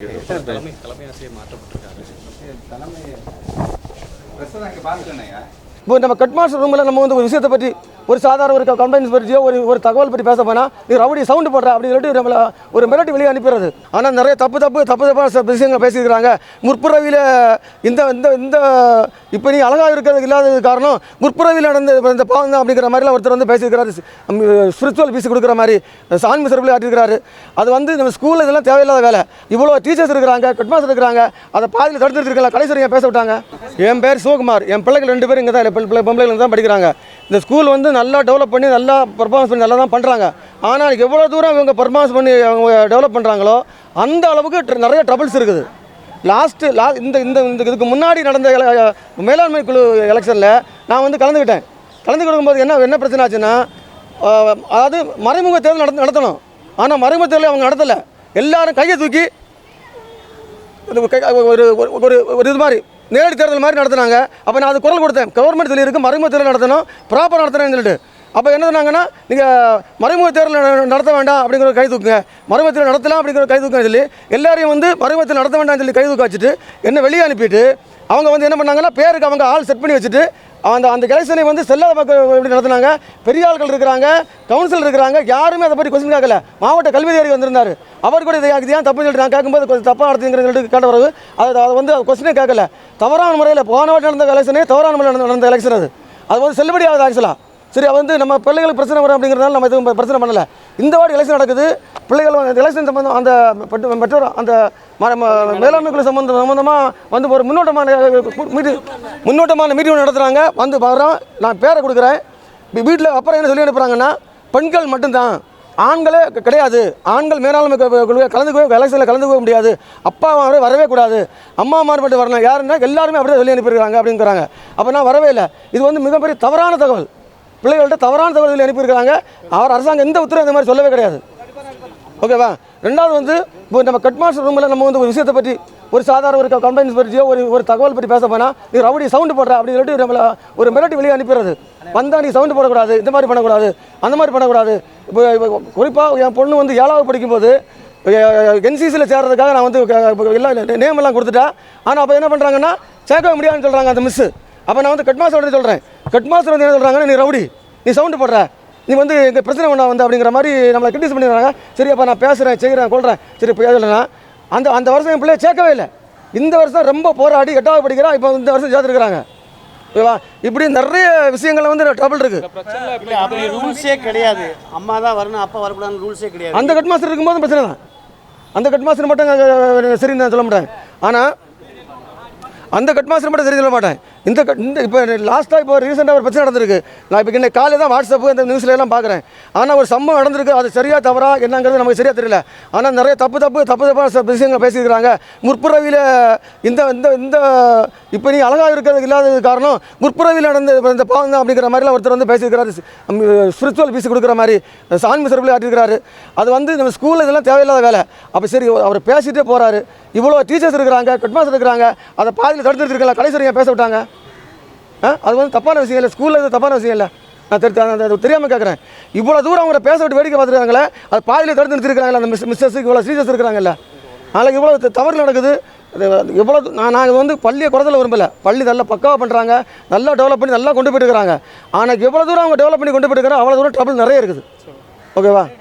தலைமை தலைமை ஆசிரியர் மாற்றப்பட்டிருக்காரு தலைமை இப்போ நம்ம கட் மாஸ்டர் ரூமில் நம்ம வந்து ஒரு விஷயத்தை பற்றி ஒரு சாதாரண ஒரு கம்ப்ளைண்ட்ஸ் பற்றியோ ஒரு ஒரு தகவல் பற்றி பேச போனால் இது ரவுடி சவுண்டு போடுற அப்படின்னு சொல்லிட்டு நம்மளை ஒரு மிரட்டி வெளியே அனுப்பிடுறது. ஆனால் நிறைய தப்பு தப்பு தப்பு தப்பான சில விஷயங்கள் பேசியிருக்கிறாங்க. முற்புறவியில் இந்த இந்த இந்த இப்போ நீ அழகாக இருக்கிறது இல்லாதது காரணம் முற்புறவியில் நடந்த இந்த பாவம் தான் அப்படிங்கிற மாதிரிலாம் ஒருத்தர் வந்து பேசியிருக்கிறாரு. ஸ்பிரிச்சுவல் பீஸ் கொடுக்குற மாதிரி சாமி சிறப்பில் ஆட்டிருக்கிறாரு அது வந்து நம்ம ஸ்கூலில் இதெல்லாம் தேவையில்லாத வேலை. இவ்வளோ டீச்சர்ஸ் இருக்கிறாங்க கட் மாஸ்டர் இருக்கிறாங்க அதை பாதியில் தடுத்து இருக்கலாம் கடைசி பேச விட்டாங்க. என் பேர் சிவகுமார். என் பிள்ளைகள் ரெண்டு பேரும் இங்கே தான் பிள்ளை பிள்ளை- தான் படிக்கிறாங்க. இந்த ஸ்கூல் வந்து நல்லா டெவலப் பண்ணி நல்லா பர்ஃபார்மன்ஸ் பண்ணி நல்லா தான் பண்ணுறாங்க ஆனால் எவ்வளோ தூரம் இவங்க பர்ஃபார்மன்ஸ் பண்ணி அவங்க டெவலப் பண்ணுறாங்களோ அந்த அளவுக்கு நிறைய ட்ரபிள்ஸ் இருக்குது. லாஸ்ட்டு லா இந்த இந்த இந்த இதுக்கு முன்னாடி நடந்த எல- மேலாண்மை குழு எலெக்ஷனில் நான் வந்து கலந்துக்கிட்டேன் கலந்து கொடுக்கும்போது என்ன என்ன பிரச்சனை ஆச்சுன்னா அதாவது மறைமுக தேர்தல் நடத்த நடத்தணும். ஆனால் மறைமுக தேர்தல் அவங்க நடத்தலை. எல்லாரும் கையை தூக்கி கை- ஒரு ஒரு- ஒரு ஒரு இது மாதிரி நேரடி தேர்தல் மாதிரி நடத்துனாங்க. அப்போ நான் அது குரல் கொடுத்தேன். கவர்மெண்ட் சொல்லி இருக்கு மறைமுக தேர்தல் நடத்தணும். ப்ராப்பராக நடத்தணும்னு சொல்லிட்டு. அப்போ என்ன சொன்னாங்கன்னா நீங்கள் மறைமுக தேர்தல் நட- நடத்த வேண்டாம் அப்படிங்கிற கை தூக்குங்க. மறைமுக தேர்தல் நடத்தலாம் அப்படிங்கிற கை தூக்கம் சொல்லி எல்லாரையும் வந்து மறைமுக தேர்தல் நடத்த வேண்டாம்னு சொல்லி கை தூக்க வச்சுட்டு என்ன வெளியே அனுப்பிட்டு அவங்க வந்து என்ன பண்ணாங்கன்னா பேருக்கு அவங்க ஆள் செட் பண்ணி வச்சுட்டு அந்த அந்த எலெக்ஷனை வந்து செல்லாத மக்கள் எப்படி நடத்துனாங்க? பெரிய ஆட்கள் இருக்கிறாங்க கவுன்சில் இருக்கிறாங்க யாருமே அதை பற்றி கொஸ்டின் கேட்கல. மாவட்ட கல்வி அதிகாரி வந்திருந்தார். அவர் கூட இதை ஏன் தப்புன்னு சொல்லிட்டு நான் கேட்கும்போது கொஞ்சம் தப்பாக நடத்துங்கிற சொல்லிட்டு கேட்ட பிறகு அதை அதை வந்து கொஸ்டினே கேட்கல. தவறான முறையில் போன வாட்டி நடந்த எலெக்ஷனே தவறான முறையில் நடந்த- நடந்த எலெக்ஷன் அது. அது வந்து செல்லுபடி ஆக்சுவலாக சரி வந்து நம்ம பிள்ளைகளுக்கு பிரச்சனை வரும் அப்படிங்கிறதுனால நம்ம எதுவும் பிரச்சனை பண்ணல. இந்த வாட்டி எலெக்ஷன் நடக்குது. பிள்ளைகள் அந்த எலெக்ஷன் சம்பந்தம் அந்த பெற்றோர் அந்த ம- ம- மேலாண்மை சம்பந்தம் சம்பந்தமாக வந்து ஒரு முன்னோட்டமான மீட்டிங் முன்னோட்டமான மீட்டிங் நடத்துகிறாங்க வந்து வரோம் நான் பேரை கொடுக்குறேன். வீட்டில் அப்புறம் என்ன சொல்லி அனுப்புகிறாங்கன்னா பெண்கள் மட்டும்தான். ஆண்களே கிடையாது. ஆண்கள் மேலாண்மை கலந்துக்கவே எலெக்ஷனில் கலந்துக்கவே முடியாது. அப்பா அம்மா வரவே கூடாது. அம்மா அம்மா மட்டும் வரணும். யாருன்னா எல்லாருமே அப்படியே சொல்லி அனுப்பியிருக்காங்க அப்படிங்கிறாங்க. அப்போ நான் வரவே இல்லை. இது வந்து மிகப்பெரிய தவறான தகவல். பிள்ளைகள்கிட்ட தவறான தகவல்களை சொல்லி அனுப்பியிருக்காங்க அவர் அரசாங்கம் எந்த உத்தரவு இந்த மாதிரி சொல்லவே கிடையாது. ஓகேவா ரெண்டாவது வந்து இப்போ நம்ம கட்மாஸ்டர் ரூமில் நம்ம வந்து ஒரு விஷயத்தை பற்றி ஒரு சாதாரண ஒரு கம்ப்ளைண்ட்ஸ் பற்றியோ ஒரு ஒரு தகவல் பற்றி பேச போனால் நீ ரவுடி சவுண்டு போடுற அப்படின்னு சொல்லிட்டு நம்மளை ஒரு மிரட்டி வெளியே அனுப்பிடுறது. வந்தால் நீ சவுண்டு போடக்கூடாது இந்த மாதிரி பண்ணக்கூடாது அந்த மாதிரி பண்ணக்கூடாது. இப்போ குறிப்பாக என் பொண்ணு வந்து ஏழாவது படிக்கும்போது என்சிசியில் சேர்றதுக்காக நான் வந்து எல்லாம் நேம் எல்லாம் கொடுத்துட்டேன் ஆனால் அப்போ என்ன பண்ணுறாங்கன்னா சேர்க்க முடியாதுன்னு சொல்கிறாங்க அந்த மிஸ்ஸு அப்போ நான் வந்து கட்மாஸ்டர் சொல்கிறேன் கட் மாஸ்டர் வந்து என்ன சொல்கிறாங்கன்னா நீ ரவுடி நீ சவுண்டு போடுற. நீ வந்து எங்கள் பிரச்சனை பண்ண வந்த அப்படிங்கிற மாதிரி நம்மளை கிரிட்டிஸ் பண்ணிடுறாங்க. சரி அப்போ நான் பேசுகிறேன் செய்கிறேன் கொள்கிறேன் சரி இப்போ எழுதலைன்னா அந்த அந்த வருஷம் என் பிள்ளைய சேர்க்கவே இல்லை. இந்த வருஷம் ரொம்ப போராடி எட்டாவது படிக்கிறா இப்போ இந்த வருஷம் சேர்த்துருக்குறாங்க. ஓகேவா? இப்படி நிறைய விஷயங்கள்ல வந்து ட்ரபிள் இருக்குது இல்ல அப்படி ரூல்ஸே கிடையாது. அம்மா தான் வரணும் அப்பா வரக்கூடாதுன்னு ரூல்ஸே கிடையாது. அந்த கட் மாஸ்டர் இருக்கும்போது பிரச்சனை தான். அந்த கட் மாஸ்டர் மட்டும் சரின்னு நான் சொல்ல மாட்டேன். ஆனால் அந்த கட் மாஸ்டர் மட்டும் சரி சொல்ல மாட்டேன். இந்த இந்த இப்போ லாஸ்ட்டாக இப்போ ரீசெண்டாக ஒரு பிரச்சனை நடந்திருக்கு. நான் இப்போ இன்னைக்கு காலையில் தான் வாட்ஸ்அப்பு இந்த நியூஸ்ல எல்லாம் பார்க்குறேன் ஆனால் ஒரு சம்பவம் நடந்திருக்கு. அது சரியாக தவறா என்னங்கிறது நமக்கு சரியாக தெரியல. ஆனால் நிறைய தப்பு தப்பு தப்பு தப்பாக விஷயங்கள் பேசியிருக்கிறாங்க. முற்புறவியில் இந்த இந்த இந்த இப்போ நீ அழகாக இருக்கிறது இல்லாதது காரணம் முற்புறவியில் நடந்த இந்த பாவம் தான் அப்படிங்கிற மாதிரிலாம் ஒருத்தர் வந்து பேசியிருக்கிறாரு. ஸ்பிரிச்சுவல் பீஸ் கொடுக்குற மாதிரி சாமி சிறப்பில் ஆட்டிருக்கிறாரு அது வந்து நம்ம ஸ்கூலில் இதெல்லாம் தேவையில்லாத வேலை. அப்போ சரி அவர் பேசிகிட்டே போகிறாரு இவ்வளோ டீச்சர்ஸ் இருக்கிறாங்க கட்மாஸ்டர் இருக்கிறாங்க. அதை பாதியில் தடுத்துட்டு இருக்கலாம் கடைசி பேச விட்டாங்க. அது வந்து தப்பான விஷயம் இல்லை. ஸ்கூலில் இது தப்பான விஷயம் இல்லை. நான் தெரி அது தெரியாமல் கேட்குறேன் இவ்வளோ தூரம் அவங்கள பேச விட்டு வேடிக்கை பார்த்துருக்காங்களே அது பாதியில் தடுத்து நிறுத்திருக்காங்களே அந்த மிஸ் மிஸ்ஸஸுக்கு இவ்வளோ சீரியஸ் இருக்கிறாங்கல்ல நாளைக்கு இவ்வளோ தவறு நடக்குது. இவ்வளோ எவ்வளோ நான் நாங்கள் வந்து பள்ளியை குறதல விரும்பலை. பள்ளி நல்லா பக்காவாக பண்ணுறாங்க நல்லா டெவலப் பண்ணி நல்லா கொண்டு போயிட்டு இருக்கிறாங்க ஆனால் எவ்வளோ தூரம் அவங்க டெவலப் பண்ணி கொண்டு போயிட்டு இருக்கிறாங்க அவ்வளோ தூரம் ட்ரபிள் நிறைய இருக்குது. ஓகேவா?